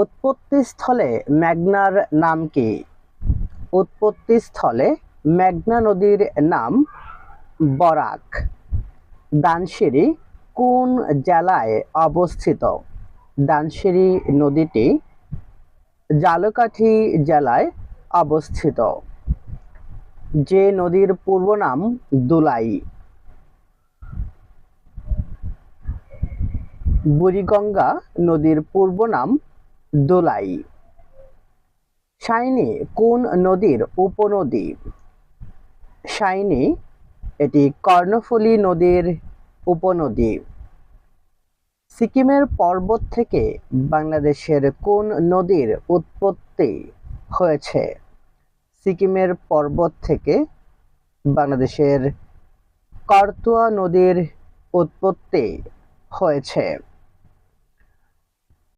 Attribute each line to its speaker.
Speaker 1: উৎপত্তিস্থলে মেঘনার নাম কি? উৎপত্তিস্থলে মেঘনা নদীর নাম বরাক। দানসিঁড়ি কোন জেলায় অবস্থিত? দানসিঁড়ি নদীটি জালকাঠি জেলায় অবস্থিত। যে নদীর পূর্ব নাম দুলাই। বুড়িগঙ্গা নদীর পূর্ব নাম দোলাই। শাইনি কোন নদীর উপনদী? শাইনি, এটি কর্ণফুলী নদীর উপনদী। সিকিমের পর্বত থেকে বাংলাদেশের কোন নদীর উৎপত্তি হয়েছে? সিকিমের পর্বত থেকে বাংলাদেশের করতোয়া নদীর উৎপত্তি হয়েছে।